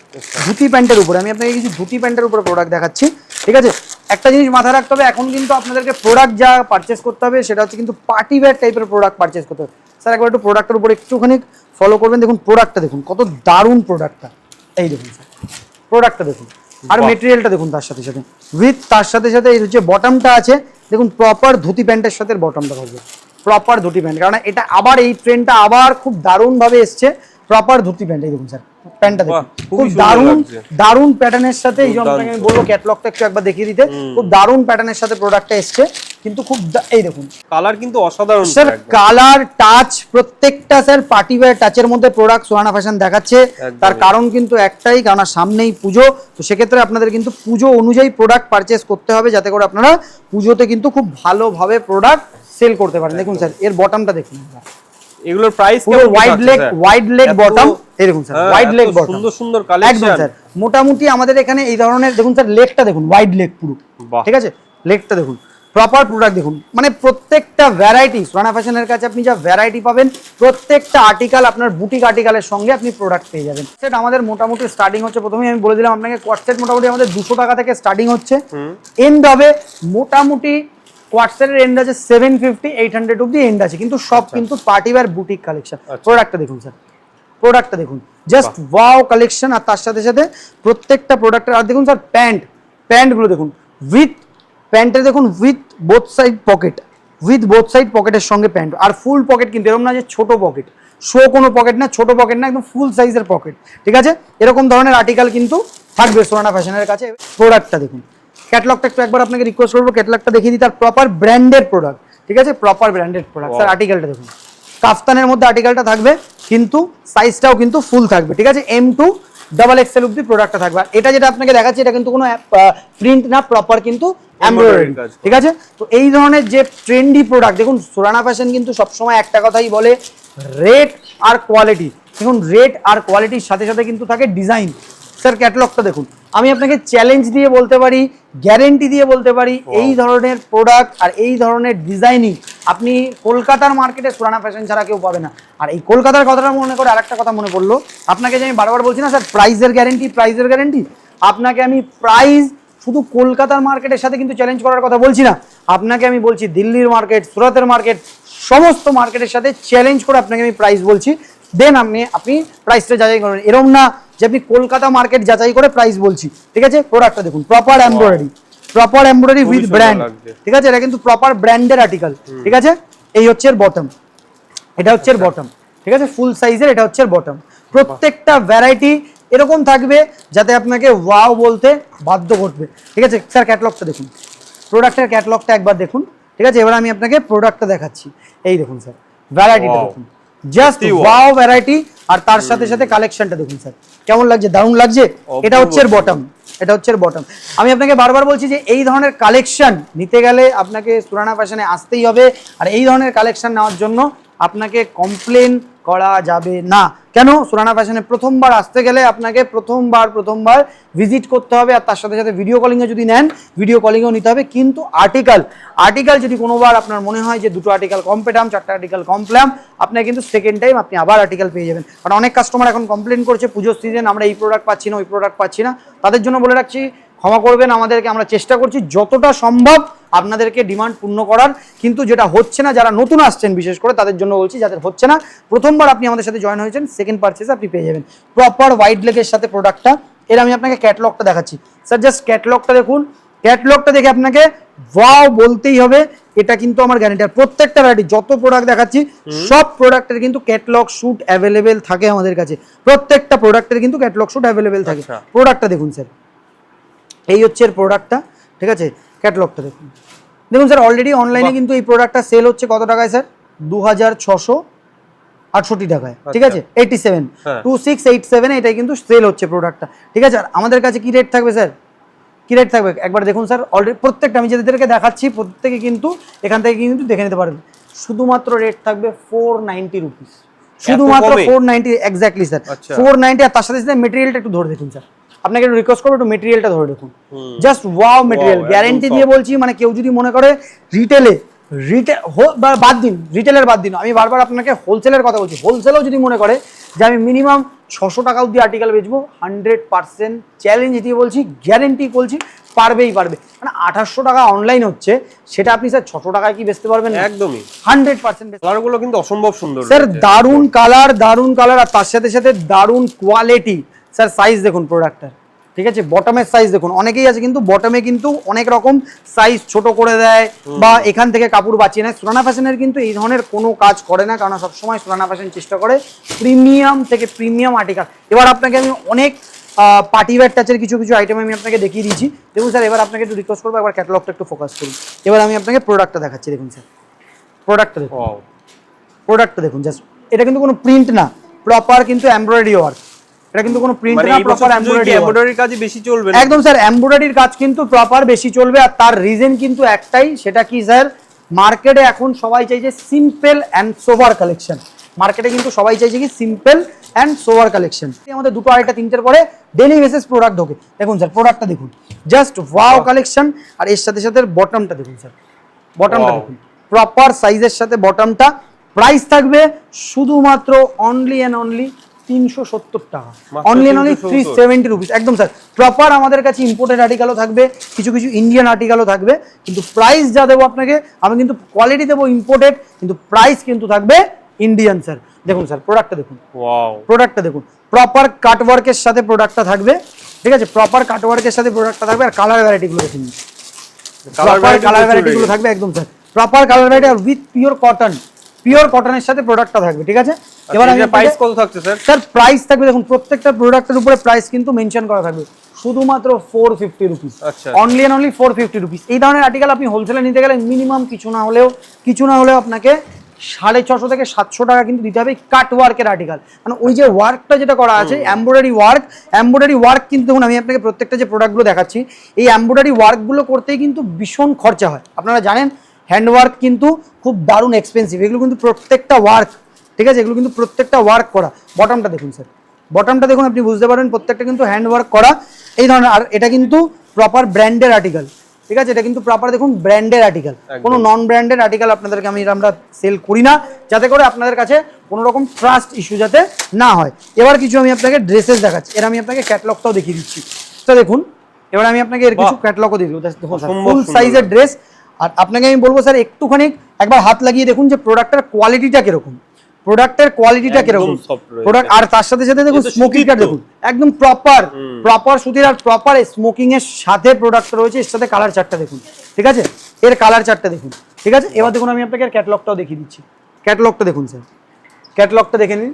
Speaker 1: ধুতি প্যান্টের উপরে। আমি আপনাকে কিছু ধুতি প্যান্টের উপরে প্রোডাক্ট দেখাচ্ছি ঠিক আছে? একটা জিনিস মাথায় রাখতে হবে এখন কিন্তু আপনাদেরকে প্রোডাক্ট যা পারচেস করতে হবে সেটা হচ্ছে কিন্তু পার্টি ওয়্যার টাইপের প্রোডাক্ট পারচেস করতে হবে। স্যার একবার একটু প্রোডাক্টের উপরে একটুখানি ফলো করবেন দেখুন প্রোডাক্টটা দেখুন কত দারুণ প্রোডাক্টটা এই দেখুন প্রোডাক্টটা দেখুন। আর। মেটেরিয়ালটা দেখুন তার সাথে সাথে। উইথ তার সাথে সাথে এই যে বটমটা আছে দেখুন প্রপার ধুতি প্যান্টের সাথে বটমটা থাকবে। Proper dhoti pant. কারণ এটা আবার এই ট্রেনটা আবার খুব দারুণভাবে এসছে প্রপার ধুতি প্যান্ট। এই দেখুন স্যার প্যান্টটা খুব
Speaker 2: সুন্দর
Speaker 1: দারুণ দারুণ প্যাটার্নের সাথে এই আমি বলব ক্যাটলগটা একটু একবার দেখিয়ে দিতে। খুব দারুণ প্যাটার্নের সাথে প্রোডাক্টটা এসছে কিন্তু খুব এই দেখুন।
Speaker 2: কালার কিন্তু অসাধারণ
Speaker 1: স্যার কালার টাচ প্রত্যেকটা স্যার পার্টি ওয়্যার টাচের মধ্যে প্রোডাক্ট সোহানা ফ্যাশন দেখাচ্ছে। তার কারণ কিন্তু একটাই কারণ সামনেই পুজো। তো সেক্ষেত্রে আপনাদের কিন্তু পুজো অনুযায়ী প্রোডাক্ট পারচেস করতে হবে যাতে করে আপনারা পুজোতে কিন্তু খুব ভালোভাবে প্রোডাক্ট সেল করতে পারেন। দেখুন স্যার এর বটমটা দেখুন।
Speaker 2: এগুলোর প্রাইস
Speaker 1: পুরো wide leg wide leg bottom দেখুন স্যার ওয়াইড লেগ বটম
Speaker 2: সুন্দর সুন্দর
Speaker 1: একদম
Speaker 2: কালেকশন
Speaker 1: স্যার মোটামুটি আমাদের এখানে এই ধরনের দেখুন স্যার লেগটা দেখুন ওয়াইড লেগ পুরো। ঠিক আছে? লেগটা দেখুন প্রপার প্রোডাক্ট দেখুন। মানে প্রত্যেকটা ভ্যারাইটি সোনা ফ্যাশনের কাছে আপনি যা ভ্যারাইটি পাবেন প্রত্যেকটা আর্টিকেল আপনার বুটিক আর্টিকেলের সঙ্গে আপনি প্রোডাক্ট পেয়ে যাবেন। সেট আমাদের মোটামুটি স্টার্টিং হচ্ছে প্রথমেই আমি বলে দিলাম আপনাকে কোয়ার্সেট মোটামুটি আমাদের দুশো টাকা থেকে স্টার্টিং হচ্ছে। এন্ড হবে মোটামুটি কোয়ার্সেটের এন্ড আছে সেভেন ফিফটি এইট হান্ড্রেড অব্দি এন্ড আছে। কিন্তু সব কিন্তু পার্টি ওয়্যার বুটিক কালেকশন
Speaker 2: আচ্ছা।
Speaker 1: প্রোডাক্টটা দেখুন স্যার প্রোডাক্টটা দেখুন। জাস্ট ওয়াও কালেকশন আর তার সাথে সাথে প্রত্যেকটা প্রোডাক্টের আর দেখুন স্যার প্যান্ট প্যান্টগুলো দেখুন। উইথ প্যান্টের দেখুন with both side pocket with both side পকেটের সঙ্গে প্যান্ট আর ফুল পকেট কিন্তু এরকম না যে ছোট পকেট শো কোনো পকেট না ছোট পকেট না একদম ফুল সাইজের পকেট ঠিক আছে? এরকম ধরনের আর্টিকেল কিন্তু থাকবে সোনানা ফ্যাশনের কাছে। প্রোডাক্টটা দেখুন। ক্যাটলগটা একটু একবার আপনাকে রিকোয়েস্ট করব ক্যাটলগটা দেখিয়ে দিই তার প্রপার ব্র্যান্ডেড প্রোডাক্ট ঠিক আছে? প্রপার ব্র্যান্ডেড প্রোডাক্ট স্যার আর্টিকেলটা দেখুন। কাফতানের মধ্যে আর্টিকেলটা থাকবে কিন্তু সাইজটাও কিন্তু ফুল থাকবে ঠিক আছে? এম টু ডাবল এক্সেল অব্দি প্রোডাক্টটা থাকবে। আর এটা যেটা আপনাকে দেখাচ্ছি এটা কিন্তু কোনো প্রিন্ট না প্রপার কিন্তু এমব্রয়ডারি ঠিক আছে? তো এই ধরনের যে ট্রেন্ডি প্রোডাক্ট দেখুন সোরানা ফ্যাশন কিন্তু সবসময় একটা কথাই বলে রেট আর কোয়ালিটি দেখুন রেট আর কোয়ালিটির সাথে সাথে কিন্তু থাকে ডিজাইন স্যার ক্যাটালগটা দেখুন। আমি আপনাকে চ্যালেঞ্জ দিয়ে বলতে পারি গ্যারেন্টি দিয়ে বলতে পারি এই ধরনের প্রোডাক্ট আর এই ধরনের ডিজাইনিং আপনি কলকাতার মার্কেটে সুরানা ফ্যাশন ছাড়া কেউ পাবে না। আর এই কলকাতার কথাটা মনে করে আরেকটা কথা মনে পড়ল। আপনাকে যে আমি বারবার বলছি না স্যার প্রাইজের গ্যারেন্টি প্রাইজের গ্যারেন্টি আপনাকে আমি প্রাইস শুধু কলকাতার মার্কেটের সাথে কিন্তু চ্যালেঞ্জ করার কথা বলছি না। আপনাকে আমি বলছি দিল্লির মার্কেট সুরাতের মার্কেট সমস্ত মার্কেটের সাথে চ্যালেঞ্জ করে আপনাকে আমি প্রাইস বলছি। দেন আপনি আপনি প্রাইসটা যাচাই করবেন এরম না যে আপনি কলকাতা মার্কেট যাচাই করে প্রাইস বলছি ঠিক আছে? প্রোডাক্টটা দেখুন proper embroidery proper embroidery with brand ঠিক আছে? এটা কিন্তু প্রপার ব্র্যান্ডের আর্টিকেল ঠিক আছে? এই হচ্ছে এর বটম এটা হচ্ছে এর বটম ঠিক আছে? ফুল সাইজের এটা হচ্ছে এর বটম প্রত্যেকটা ভ্যারাইটি এরকম থাকবে যাতে আপনাকে ওয়াও বলতে বাধ্য করবে ঠিক আছে? স্যার ক্যাটলগটা দেখুন প্রোডাক্টের ক্যাটলগটা একবার দেখুন ঠিক আছে? এবার আমি আপনাকে প্রোডাক্টটা দেখাচ্ছি। এই দেখুন স্যার ভ্যারাইটিটা দেখুন। জাস্ট ওয়াও ভ্যারাইটি আর তার সাথে সাথে কালেকশনটা দেখুন স্যার কেমন লাগছে? দারুণ লাগছে? এটা হচ্ছে এর বটম এটা হচ্ছে এর বটম আমি আপনাকে বারবার বলছি যে এই ধরনের কালেকশন নিতে গেলে আপনাকে সুরানা ফ্যাশনে আসতেই হবে। আর এই ধরনের কালেকশন নেওয়ার জন্য আপনাকে কমপ্লেন করা যাবে না। কেন? সুরানা ফ্যাশনে প্রথমবার আসতে গেলে আপনাকে প্রথমবার প্রথমবার ভিজিট করতে হবে আর তার সাথে সাথে ভিডিও কলিংয়ে যদি নেন ভিডিও কলিংয়েও নিতে হবে। কিন্তু আর্টিকেল আর্টিকেল যদি কোনোবার আপনার মনে হয় যে দুটো আর্টিকেল কম পেটাম চারটা আর্টিকেল কম পেলাম আপনার কিন্তু সেকেন্ড টাইম আপনি আবার আর্টিকেল পেয়ে যাবেন। কারণ অনেক কাস্টমার এখন কমপ্লেন করছে, পুজোর সিজন আমরা এই প্রোডাক্ট পাচ্ছি না, ওই প্রোডাক্ট পাচ্ছি না। তাদের জন্য বলে রাখছি ক্ষমা করবেন আমাদেরকে আমরা চেষ্টা করছি যতটা সম্ভব আপনাদেরকে ডিমান্ড পূর্ণ করার। কিন্তু যেটা হচ্ছে না যারা নতুন আসছেন বিশেষ করে তাদের জন্য বলছি যাদের হচ্ছে না প্রথমবার আপনি আমাদের সাথে জয়েন হয়েছেন সেকেন্ড পারচেসে আপনি পেয়ে যাবেন। প্রপার হোয়াইট লেগের সাথে প্রোডাক্টটা এর আমি আপনাকে ক্যাটলগটা দেখাচ্ছি। স্যার জাস্ট ক্যাটলগটা দেখুন। ক্যাটলগটা দেখে আপনাকে ওয়াও বলতেই হবে। এটা কিন্তু আমার গ্যারান্টি আর প্রত্যেকটা ভ্যারাইটি যত প্রোডাক্ট দেখাচ্ছি সব প্রোডাক্টের কিন্তু ক্যাটলগ শুট অ্যাভেলেবেল থাকে আমাদের কাছে। প্রত্যেকটা প্রোডাক্টের কিন্তু ক্যাটলগ শুট অ্যাভেলেবেল থাকে।
Speaker 2: আচ্ছা।
Speaker 1: প্রোডাক্টটা দেখুন স্যার এই হচ্ছে এর প্রোডাক্টটা ঠিক আছে? ক্যাটলগটা দেখুন। দেখুন স্যার অলরেডি অনলাইনে কিন্তু এই প্রোডাক্টটা সেল হচ্ছে কত টাকায় স্যার দু হাজার ছশো আটষট্টি টাকায় ঠিক
Speaker 2: আচ্ছা।
Speaker 1: আছে? Eighty seven. Two six eight seven এটাই কিন্তু সেল হচ্ছে প্রোডাক্টটা ঠিক আছে? আর আমাদের কাছে কি রেট থাকবে স্যার কি রেট থাকবে? একবার দেখুন স্যার অলরেডি প্রত্যেকটা আমি যাদেরকে দেখাচ্ছি প্রত্যেকে কিন্তু এখান থেকে কিন্তু দেখে নিতে পারবেন শুধুমাত্র রেট থাকবে ফোর নাইনটি রুপিস শুধুমাত্র? Four ninety exactly sir. Four ninety আর তার সাথে সাথে মেটেরিয়ালটা একটু ধরে দেখুন স্যার আপনাকে একটু রিকোয়েস্ট করব একটু মেটেরিয়ালটা ধরে
Speaker 2: রাখুন।
Speaker 1: জাস্ট ওয়াও মেটেরিয়াল গ্যারেন্টি দিয়ে বলছি মানে কেউ যদি মনে করে রিটেলে রিটেল বাদ দিন রিটেলের বাদ দিন। আমি বারবার আপনাকে হোলসেলের কথা বলছি। হোলসেলেও যদি মনে করে যে আমি মিনিমাম ছশো টাকা অব্দি আর্টিকেল বেচবো হান্ড্রেড পার্সেন্ট চ্যালেঞ্জ দিয়ে বলছি গ্যারেন্টি বলছি পারবেই পারবে। মানে আঠাশশো টাকা অনলাইন হচ্ছে সেটা আপনি স্যার ছশো টাকায় কি বেচতে পারবেন
Speaker 2: একদমই।
Speaker 1: হান্ড্রেড পার্সেন্ট
Speaker 2: কালারগুলো কিন্তু অসম্ভব সুন্দর
Speaker 1: স্যার। দারুণ কালার দারুণ কালার আর তার সাথে সাথে দারুণ কোয়ালিটি স্যার সাইজ দেখুন প্রোডাক্টটার ঠিক আছে? বটমের সাইজ দেখুন অনেকেই আছে কিন্তু বটমে কিন্তু অনেক রকম সাইজ ছোট করে দেয় বা এখান থেকে কাপড় বাঁচিয়ে নেয়। সুরানা ফ্যাশনের কিন্তু এই ধরনের কোনো কাজ করে না কারণ সবসময় সুরানা ফ্যাশন চেষ্টা করে প্রিমিয়াম থেকে প্রিমিয়াম আর্টিকেল এবার আপনাকে আমি অনেক পার্টি ওয়্যার টাচের কিছু কিছু আইটেম আমি আপনাকে দেখিয়ে দিয়েছি। দেখুন স্যার এবার আপনাকে একটু রিকোয়েস্ট করব একবার ক্যাটালগটা একটু ফোকাস করুন। এবার আমি আপনাকে প্রোডাক্টটা দেখাচ্ছি দেখুন স্যার। প্রোডাক্টটা দেখুন। প্রোডাক্টটা দেখুন জাস্ট এটা কিন্তু কোনো প্রিন্ট না প্রপার কিন্তু এমব্রয়ডারি ওয়ার্ক এটা কিন্তু কোনো প্রিন্ট না প্রপার এমব্রয়ডারি
Speaker 2: কাজই বেশি চলবে
Speaker 1: একদম স্যার এমব্রয়ডারির কাজ কিন্তু প্রপার বেশি চলবে আর তার রিজন কিন্তু একটাই সেটা কি স্যার মার্কেটে এখন সবাই চাইছে সিম্পল অ্যান্ড সোভার কালেকশন মার্কেটে কিন্তু সবাই চাইছে কি সিম্পল অ্যান্ড সোভার কালেকশন আমাদের দুটো আড়াইটা তিনটের পরে ডেলি বেসিস প্রোডাক্ট ঢোকে। দেখুন স্যার প্রোডাক্টটা দেখুন। জাস্ট ওয়াও কালেকশন আর এর সাথে সাথে বটমটা দেখুন স্যার বটমটা দেখুন। প্রপার সাইজের সাথে বটমটা প্রাইস থাকবে শুধুমাত্র অনলি অ্যান্ড অনলি তিনশো সত্তর টাকা। Only only three seventy rupees একদম স্যার প্রপার আমাদের কাছে ইম্পোর্টেড আর্টিকেলও থাকবে কিছু কিছু ইন্ডিয়ান আর্টিকেলও থাকবে কিন্তু প্রাইস যা দেবো আপনাকে আমি কিন্তু কোয়ালিটি দেবো ইম্পোর্টেড কিন্তু প্রাইস কিন্তু থাকবে ইন্ডিয়ান স্যার দেখুন স্যার প্রোডাক্টটা দেখুন। প্রোডাক্টটা দেখুন। প্রপার কাটওয়ার্কের সাথে প্রোডাক্টটা থাকবে ঠিক আছে? প্রপার কাটওয়ার্কের সাথে প্রোডাক্টটা থাকবে আর কালার ভ্যারাইটিগুলো দেখুন।
Speaker 2: কালার
Speaker 1: প্রপার কালার ভ্যারাইটিগুলো থাকবে একদম স্যার প্রপার কালার ভ্যারাইটি আর উইথ পিওর কটন পিওর কটনের সাথে প্রোডাক্টটা থাকবে ঠিক আছে? এবার আমি
Speaker 2: প্রাইস কত থাকছে স্যার
Speaker 1: স্যার প্রাইস থাকবে দেখুন প্রত্যেকটা প্রোডাক্টের উপরে প্রাইস কিন্তু মেনশন করা থাকবে। শুধুমাত্র ফোর ফিফটি রুপিস
Speaker 2: আচ্ছা।
Speaker 1: Only and only four fifty rupees এই ধরনের আর্টিকেল আপনি হোলসেলে নিতে গেলে মিনিমাম কিছু না হলেও কিছু না হলেও আপনাকে সাড়ে ছশো থেকে সাতশো টাকা কিন্তু দিতে হবে কাট ওয়ার্কের আর্টিকেল মানে ওই যে ওয়ার্কটা যেটা করা আছে এমব্রয়ডারি ওয়ার্ক এমব্রয়ডারি ওয়ার্ক কিন্তু দেখুন আমি আপনাকে প্রত্যেকটা যে প্রোডাক্টগুলো দেখাচ্ছি এই এমব্রয়ডারি ওয়ার্কগুলো করতেই কিন্তু ভীষণ খরচা হয়। আপনারা জানেন হ্যান্ড ওয়ার্ক কিন্তু খুব দারুণ এক্সপেন্সিভ এগুলো কিন্তু প্রত্যেকটা ওয়ার্ক ঠিক আছে? এগুলো কিন্তু প্রত্যেকটা ওয়ার্ক করা। বটমটা দেখুন স্যার বটমটা দেখুন আপনি বুঝতে পারবেন প্রত্যেকটা কিন্তু হ্যান্ড ওয়ার্ক করা। এই ধরনের আর এটা কিন্তু প্রপার ব্র্যান্ডের আর্টিকেল ঠিক আছে? এটা কিন্তু প্রপার দেখুন ব্র্যান্ডের আর্টিকেল কোনো নন ব্র্যান্ডেড আর্টিকেল আপনাদেরকে আমি আমরা সেল করি না যাতে করে আপনাদের কাছে কোনো রকম ট্রাস্ট ইস্যু যাতে না হয়। এবার কিছু আমি আপনাকে ড্রেসেস দেখাচ্ছি। এর আমি আপনাকে ক্যাটলগটাও দেখিয়ে দিচ্ছি। তো দেখুন এবার আমি আপনাকে এর কিছু ক্যাটলগও দিয়ে দেবো। ফুল সাইজের ড্রেস আর আপনাকে আমি বলব স্যার একটুখানি একবার হাত লাগিয়ে দেখুন যে প্রোডাক্টের কোয়ালিটিটা কীরকম। প্রোডাক্টের কোয়ালিটিটা কীরকম। প্রোডাক্ট আর তার সাথে সাথে দেখুন স্মোকিংটা দেখুন একদম প্রপার প্রপার সুতির আর প্রপার স্মোকিং এর সাথে প্রোডাক্ট রয়েছে এর সাথে কালার চারটা দেখুন ঠিক আছে? এর কালার চারটা দেখুন ঠিক আছে? এবার দেখুন আমি আপনাকে ক্যাটলগটাও দেখিয়ে দিচ্ছি। ক্যাটালগটা দেখুন স্যার ক্যাটালগটা দেখে নিন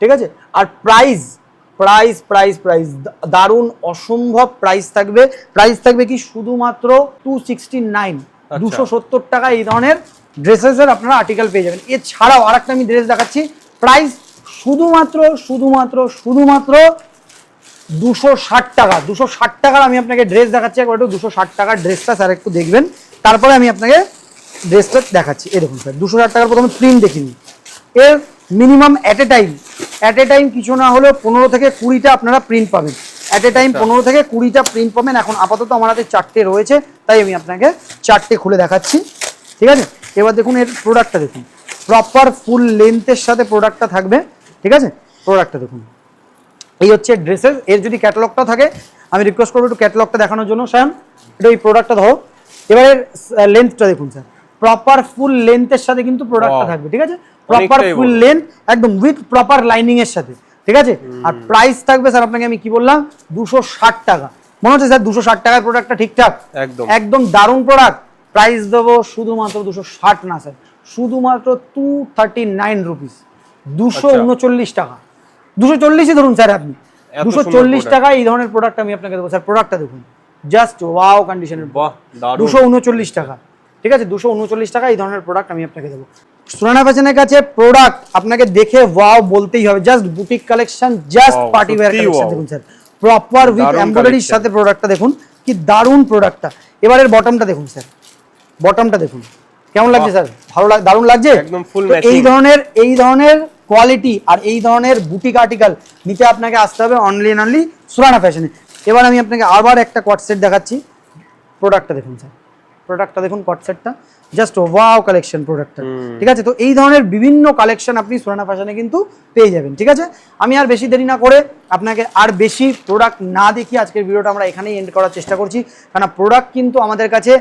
Speaker 1: ঠিক আছে? আর প্রাইস প্রাইস প্রাইস প্রাইস দারুণ অসম্ভব প্রাইস থাকবে। প্রাইস থাকবে কি শুধুমাত্র টু সিক্সটি নাইন। দুশো সত্তর টাকা এই ধরনের ড্রেসেসের আপনারা আর্টিকেল পেয়ে যাবেন। এছাড়াও আর একটা আমি ড্রেস দেখাচ্ছি। প্রাইস শুধুমাত্র শুধুমাত্র শুধুমাত্র দুশো ষাট টাকা। দুশো ষাট টাকার আমি আপনাকে ড্রেস দেখাচ্ছি। একবার একটু দুশো ষাট টাকার ড্রেসটা স্যার একটু দেখবেন। তারপরে আমি আপনাকে ড্রেসটা দেখাচ্ছি। দেখুন স্যার দুশো ষাট টাকার প্রথমে প্রিন্ট দেখিনি। এর minimum at a time at a time কিছু না হলেও পনেরো থেকে কুড়িটা আপনারা প্রিন্ট পাবেন। অ্যাট এ টাইম পনেরো থেকে কুড়িটা প্রিন্ট পাবেন। এখন আপাতত আমার হাতে চারটে রয়েছে তাই আমি আপনাকে চারটে খুলে দেখাচ্ছি। ঠিক আছে? এবার দেখুন এর প্রোডাক্টটা দেখুন। প্রপার ফুল লেন্থের সাথে প্রোডাক্টটা থাকবে। ঠিক আছে? প্রোডাক্টটা দেখুন। এই হচ্ছে ড্রেসের এর যদি ক্যাটালগটা থাকে আমি রিকোয়েস্ট করব একটু ক্যাটালগটা দেখানোর জন্য স্যার এটা এই প্রোডাক্টটা ধরো। এবারে লেন্থটা দেখুন স্যার প্রপার ফুল লেন্থের সাথে কিন্তু প্রোডাক্টটা থাকবে। ঠিক আছে? প্রপার ফুল লেন্থ একদম উইথ প্রপার লাইনিং এর সাথে। ঠিক আছে? আর প্রাইস থাকবে স্যার আপনাকে আমি কি বললাম? দুশো ষাট টাকা। মনে হচ্ছে স্যার দুশো ষাট টাকার প্রোডাক্টটা ঠিকঠাক?
Speaker 2: একদম।
Speaker 1: একদম দারুণ প্রোডাক্ট প্রাইস দেবো শুধুমাত্র দুশো ষাট না স্যার শুধুমাত্র টু থার্টি নাইন রুপিস দুশো। উনচল্লিশ টাকা। দুশো চল্লিশই ধরুন স্যার আপনি। দুশো চল্লিশ টাকা এই ধরনের প্রোডাক্ট আমি আপনাকে দেবো। স্যার প্রোডাক্টটা দেখুন। জাস্ট ওয়াও কন্ডিশনের দুশো উনচল্লিশ টাকা। ঠিক আছে? দুশো উনচল্লিশ টাকা এই ধরনের প্রোডাক্ট আমি আপনাকে দেবো। সুরানা ফ্যাশনের কাছে প্রোডাক্ট আপনাকে দেখে ওয়াও বলতেই হবে। Just boutique collection just party wear collection দেখুন স্যার প্রপার উইথ এমব্রয়ডারির সাথে প্রোডাক্টটা দেখুন। কি দারুণ প্রোডাক্টটা এবারের বটমটা দেখুন স্যার বটমটা দেখুন। কেমন লাগছে স্যার ভালো লাগ দারুণ লাগছে?
Speaker 2: একদম
Speaker 1: তো এই ধরনের এই ধরনের কোয়ালিটি আর এই ধরনের বুটিক আর্টিকেল নিতে আপনাকে আসতে হবে অনলি অনলি সুরানা ফ্যাশনে এবার আমি আপনাকে আবার একটা কট সেট দেখাচ্ছি। প্রোডাক্টটা দেখুন স্যার প্রোডাক্টটা দেখুন কট সেটটা জাস্ট ওয়াও কালেকশন প্রোডাক্টটা ঠিক আছে? তো এই ধরনের বিভিন্ন কালেকশন আপনি সুরানা ফ্যাশনে কিন্তু পেয়ে যাবেন ঠিক আছে? আমি আর বেশি দেরি না করে আপনাকে আর বেশি প্রোডাক্ট না দেখিয়ে আজকের ভিডিওটা আমরা এখানেই এন্ড করার চেষ্টা করছি। কারণ প্রোডাক্ট কিন্তু আমাদের কাছে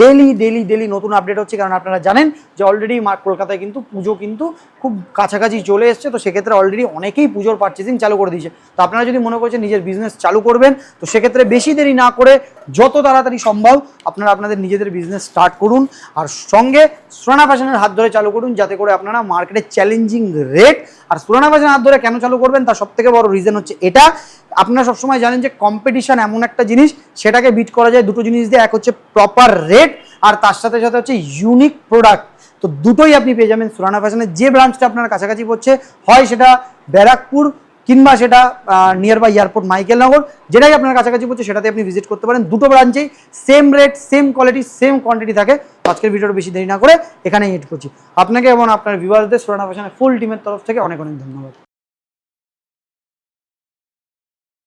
Speaker 1: ডেলি ডেলি ডেলি নতুন আপডেট হচ্ছে। কারণ আপনারা জানেন যে অলরেডি কলকাতায় কিন্তু পুজো কিন্তু খুব কাছাকাছি চলে এসছে। তো সেক্ষেত্রে অলরেডি অনেকেই পুজোর পার্চেসিং চালু করে দিয়েছে। তো আপনারা যদি মনে করছেন নিজের বিজনেস চালু করবেন তো সেক্ষেত্রে বেশি দেরি না করে যত তাড়াতাড়ি সম্ভব আপনারা আপনাদের নিজেদের বিজনেস স্টার্ট করুন। আর সঙ্গে সুরানা ফ্যাশনের হাত ধরে চালু করুন, যাতে করে আপনারা মার্কেটে চ্যালেঞ্জিং রেট আর সুরানা ফ্যাশনের হাত ধরে কেন চালু করবেন, তার সব থেকে বড় রিজন হচ্ছে এটা। আপনারা সবসময় জানেন যে কম্পিটিশন এমন একটা জিনিস, সেটাকে বিট করা যায়, দুটো জিনিস দিয়ে, এক হচ্ছে প্রপার রেট আর তার সাথে সাথে হচ্ছে ইউনিক প্রোডাক্ট তো দুটোই আপনি পেয়ে যাবেন সুরানা ফ্যাশনের যে ব্রাঞ্চটা আপনার কাছাকাছি পড়ছে, হয় সেটা ব্যারাকপুর কিংবা সেটা nearby airport Michael Nagar, যেটাই আপনার কাছাকাছি পড়ছে, সেটাতে আপনি ভিজিট করতে পারেন। দুটো ব্রাঞ্চেই same rate same quality same quantity থাকে। আজকের ভিডিওটা বেশি দেরি না করে এখানেই এড করছি। আপনাকে এবং আপনার ভিউয়ারদের ফ্যাশনের ফুল টিমের তরফ থেকে অনেক অনেক ধন্যবাদ।